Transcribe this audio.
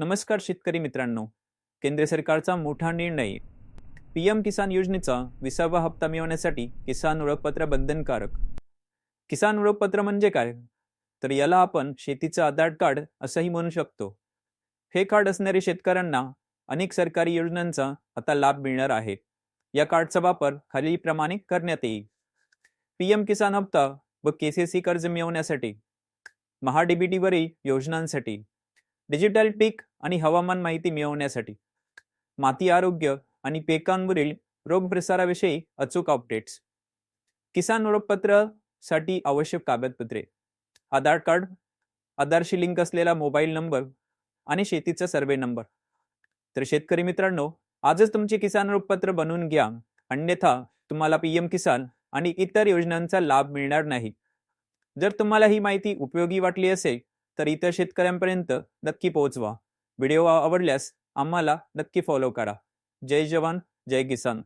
नमस्कार शेतकरी मित्रांनो. केंद्र सरकारचा मोठा निर्णय. पी एम किसान योजनेचा विसावा हप्ता मिळवण्यासाठी किसान ओळखपत्र बंधनकारक. किसान ओळखपत्र म्हणजे काय? तर याला आपण शेतीचं आधार कार्ड असंही म्हणू शकतो. हे कार्ड असणारे शेतकऱ्यांना अनेक सरकारी योजनांचा आता लाभ मिळणार आहे. या कार्डचा वापर खालीलप्रमाणे करण्यात येईल. पी एम किसान हप्ता व के सी सी कर्ज मिळवण्यासाठी महाडीबीटीवरील योजनांसाठी डिजिटल पीक आणि हवामान माहिती मिळवण्यासाठी. माती आरोग्य आणि पिकांवरील रोगप्रसाराविषयी अचूक अपडेट्स किसान ओळखपत्रासाठी आवश्यक कागदपत्रे. आधार कार्ड आधारशी लिंक असलेला मोबाईल नंबर आणि शेतीचा सर्वे नंबर. तर शेतकरी मित्रांनो आजच तुमचे किसान ओळखपत्र बनवून घ्या. अन्यथा तुम्हाला पी एम किसान आणि इतर योजनांचा लाभ मिळणार नाही. जर तुम्हाला ही माहिती उपयोगी वाटली असेल तर इतर शेतकऱ्यांपर्यंत नक्की पोहोचवा. व्हिडिओ आवडल्यास आम्हाला नक्की फॉलो करा. जय जवान जय किसान.